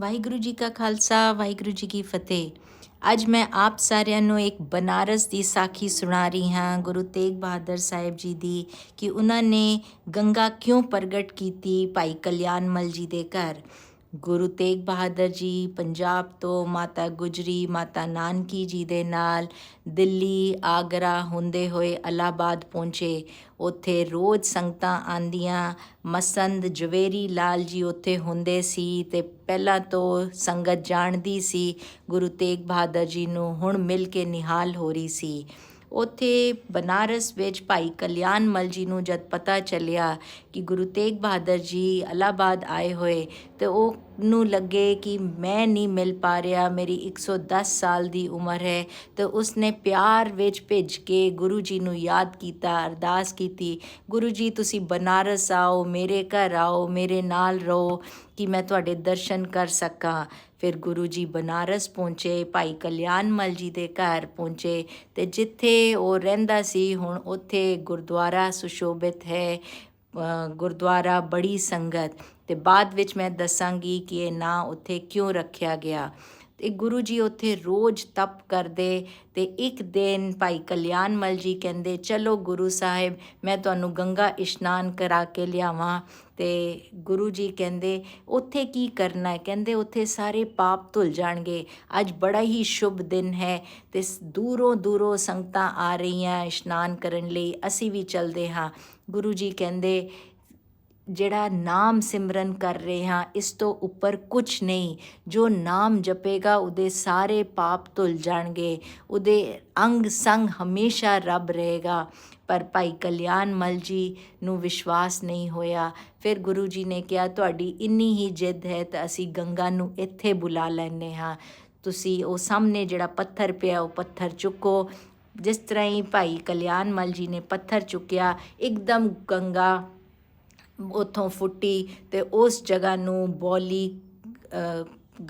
ਵਾਹਿਗੁਰੂ ਜੀ ਕਾ ਖਾਲਸਾ, ਵਾਹਿਗੁਰੂ ਜੀ ਕੀ ਫਤਿਹ। ਅੱਜ ਮੈਂ ਆਪ ਸਾਰਿਆਂ ਨੂੰ ਇੱਕ ਬਨਾਰਸ ਦੀ ਸਾਖੀ ਸੁਣਾ ਰਹੀ ਹਾਂ, ਗੁਰੂ ਤੇਗ ਬਹਾਦਰ ਸਾਹਿਬ ਜੀ ਦੀ, ਕਿ ਉਹਨਾਂ ਨੇ ਗੰਗਾ ਕਿਉਂ ਪ੍ਰਗਟ ਕੀਤੀ ਭਾਈ ਕਲਿਆਣ ਮਲ ਜੀ ਦੇ ਘਰ। ਗੁਰੂ ਤੇਗ ਬਹਾਦਰ ਜੀ, ਪੰਜਾਬ ਤੋਂ ਮਾਤਾ ਗੁਜਰੀ, ਮਾਤਾ ਨਾਨਕੀ ਜੀ ਦੇ ਨਾਲ ਦਿੱਲੀ, ਆਗਰਾ ਹੁੰਦੇ ਹੋਏ ਇਲਾਹਾਬਾਦ ਪਹੁੰਚੇ। ਉੱਥੇ ਰੋਜ਼ ਸੰਗਤਾਂ ਆਂਦੀਆਂ ਮਸੰਦ ਜਵੇਰੀ ਲਾਲ ਜੀ ਉੱਥੇ ਹੁੰਦੇ ਸੀ ਤੇ ਪਹਿਲਾਂ ਤੋਂ ਸੰਗਤ ਜਾਣਦੀ ਸੀ। ਗੁਰੂ ਤੇਗ ਬਹਾਦਰ ਜੀ ਨੂੰ ਹੁਣ ਮਿਲ ਕੇ ਨਿਹਾਲ ਹੋ ਰਹੀ ਸੀ। ਉੱਥੇ ਬਨਾਰਸ ਵਿੱਚ ਭਾਈ ਕਲਿਆਣ ਮਲ ਜੀ ਨੂੰ ਜਦ ਪਤਾ ਚੱਲਿਆ ਕਿ ਗੁਰੂ ਤੇਗ ਬਹਾਦਰ ਜੀ ਇਲਾਹਾਬਾਦ ਆਏ ਹੋਏ, ਤੇ ਉਹ ਨੂੰ ਲੱਗੇ ਕਿ ਮੈਂ ਨਹੀਂ ਮਿਲ ਪਾ ਰਿਹਾ, ਮੇਰੀ 110 ਸਾਲ ਦੀ ਉਮਰ ਹੈ। ਤੇ ਉਸਨੇ ਪਿਆਰ ਵਿੱਚ ਭਿੱਜ ਕੇ ਗੁਰੂ ਜੀ ਨੂੰ ਯਾਦ ਕੀਤਾ, ਅਰਦਾਸ ਕੀਤੀ, ਗੁਰੂ ਜੀ, ਤੁਸੀਂ ਬਨਾਰਸ ਆਓ, ਮੇਰੇ ਘਰ ਆਓ, ਮੇਰੇ ਨਾਲ ਰਹੋ, ਕਿ ਮੈਂ ਤੁਹਾਡੇ ਦਰਸ਼ਨ ਕਰ ਸਕਾਂ। ਫਿਰ ਗੁਰੂ ਜੀ ਬਨਾਰਸ ਪਹੁੰਚੇ, ਭਾਈ ਕਲਿਆਣ ਮਲ ਜੀ ਦੇ ਘਰ ਪਹੁੰਚੇ ਤੇ ਜਿੱਥੇ ਉਹ ਰਹਿੰਦਾ ਸੀ, ਹੁਣ ਉੱਥੇ ਗੁਰਦੁਆਰਾ ਸੁਸ਼ੋਭਿਤ ਹੈ ਗੁਰਦੁਆਰਾ ਬੜੀ ਸੰਗਤ ਤੇ ਬਾਅਦ ਵਿੱਚ ਮੈਂ ਦੱਸਾਂਗੀ ਕਿ ਇਹ ਨਾਂ ਉੱਥੇ ਕਿਉਂ ਰੱਖਿਆ ਗਿਆ। ਤੇ ਗੁਰੂ ਜੀ ਉੱਥੇ ਰੋਜ਼ ਤਪ ਕਰਦੇ ਤੇ ਇੱਕ ਦਿਨ ਭਾਈ ਕਲਿਆਣ ਮਲ ਜੀ ਕਹਿੰਦੇ, ਚਲੋ ਗੁਰੂ ਸਾਹਿਬ, ਮੈਂ ਤੁਹਾਨੂੰ ਗੰਗਾ ਇਸ਼ਨਾਨ ਕਰਾ ਕੇ ਲਿਆਵਾਂ। ਤੇ ਗੁਰੂ ਜੀ ਕਹਿੰਦੇ, ਉੱਥੇ ਕੀ ਕਰਨਾ ਹੈ? ਕਹਿੰਦੇ, ਉੱਥੇ ਸਾਰੇ ਪਾਪ ਧੁਲ ਜਾਣਗੇ। ਅੱਜ ਬੜਾ ਹੀ ਸ਼ੁਭ ਦਿਨ ਹੈ ਤੇ ਸ- ਦੂਰੋਂ ਦੂਰੋਂ ਸੰਗਤਾਂ ਆ ਰਹੀਆਂ ਇਸ਼ਨਾਨ ਕਰਨ ਲਈ। ਅਸੀਂ ਵੀ ਚੱਲਦੇ ਹਾਂ। ਗੁਰੂ ਜੀ ਕਹਿੰਦੇ ਜਿਹੜਾ ਨਾਮ ਸਿਮਰਨ ਕਰ ਰਹੇ ਹਾਂ, ਇਸ ਤੋਂ ਉੱਪਰ ਕੁਝ ਨਹੀਂ। ਜੋ ਨਾਮ ਜਪੇਗਾ, ਉਹਦੇ ਸਾਰੇ ਪਾਪ ਧੁੱਲ ਜਾਣਗੇ। ਉਹਦੇ ਅੰਗ ਸੰਗ ਹਮੇਸ਼ਾ ਰੱਬ ਰਹੇਗਾ। ਪਰ ਭਾਈ ਕਲਿਆਣ ਮਲ ਜੀ ਨੂੰ ਵਿਸ਼ਵਾਸ ਨਹੀਂ ਹੋਇਆ। ਫਿਰ ਗੁਰੂ ਜੀ ਨੇ ਕਿਹਾ, ਤੁਹਾਡੀ ਇੰਨੀ ਹੀ ਜਿੱਦ ਹੈ, ਤਾਂ ਅਸੀਂ ਗੰਗਾ ਨੂੰ ਇੱਥੇ ਬੁਲਾ ਲੈਨੇ ਹਾਂ। ਤੁਸੀਂ ਉਹ ਸਾਹਮਣੇ ਜਿਹੜਾ ਪੱਥਰ ਪਿਆ, ਉਹ ਪੱਥਰ ਚੁੱਕੋ। ਜਿਸ ਤਰ੍ਹਾਂ ਹੀ ਭਾਈ ਕਲਿਆਣ ਮਲ ਜੀ ਨੇ ਪੱਥਰ ਚੁੱਕਿਆ, ਇੱਕਦਮ ਗੰਗਾ ਉੱਥੋਂ ਫੁੱਟੀ ਤੇ ਉਸ ਜਗ੍ਹਾ ਨੂੰ ਬੋਲੀ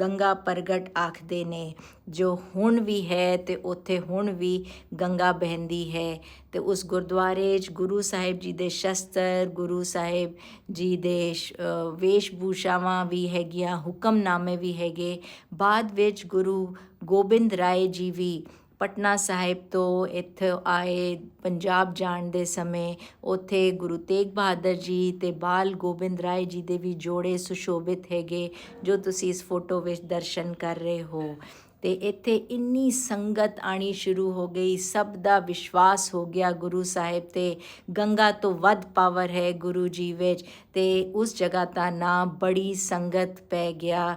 ਗੰਗਾ ਪ੍ਰਗਟ ਆਖਦੇ ਨੇ। ਜੋ ਹੁਣ ਵੀ ਹੈ ਤੇ ਉੱਥੇ ਹੁਣ ਵੀ ਗੰਗਾ ਬਹਿੰਦੀ ਹੈ। ਤੇ ਉਸ ਗੁਰਦੁਆਰੇ 'ਚ ਗੁਰੂ ਸਾਹਿਬ ਜੀ ਦੇ ਸ਼ਸਤਰ ਗੁਰੂ ਸਾਹਿਬ ਜੀ ਦੇ ਸ਼- ਅ, ਵੇਸ਼ਭੂਸ਼ਾਵਾਂ ਵੀ ਹੈਗੀਆਂ ਹੁਕਮਨਾਮੇ ਵੀ ਹੈਗੇ। ਬਾਅਦ ਵਿੱਚ ਗੁਰੂ ਗੋਬਿੰਦ ਰਾਏ ਜੀ ਵੀ ਪਟਨਾ ਸਾਹਿਬ ਤੋਂ ਇੱਥੇ ਆਏ ਪੰਜਾਬ ਜਾਣ ਦੇ ਸਮੇਂ ਉੱਥੇ ਗੁਰੂ ਤੇਗ ਬਹਾਦਰ ਜੀ ਤੇ ਬਾਲ ਗੋਬਿੰਦ ਰਾਏ ਜੀ ਦੇ ਵੀ ਜੋੜੇ ਸੁਸ਼ੋਭਿਤ ਹੈਗੇ, ਜੋ ਤੁਸੀਂ ਇਸ ਫੋਟੋ ਵਿੱਚ ਦਰਸ਼ਨ ਕਰ ਰਹੇ ਹੋ। ਤੇ ਇੱਥੇ ਇੰਨੀ ਸੰਗਤ ਆਣੀ ਸ਼ੁਰੂ ਹੋ ਗਈ, ਸਭ ਦਾ ਵਿਸ਼ਵਾਸ ਹੋ ਗਿਆ ਗੁਰੂ ਸਾਹਿਬ ਤੇ, ਗੰਗਾ ਤੋਂ ਵੱਧ ਪਾਵਰ ਹੈ ਗੁਰੂ ਜੀ ਵਿੱਚ ਤੇ ਉਸ ਜਗ੍ਹਾ ਦਾ ਨਾਮ ਬੜੀ ਸੰਗਤ ਪੈ ਗਿਆ।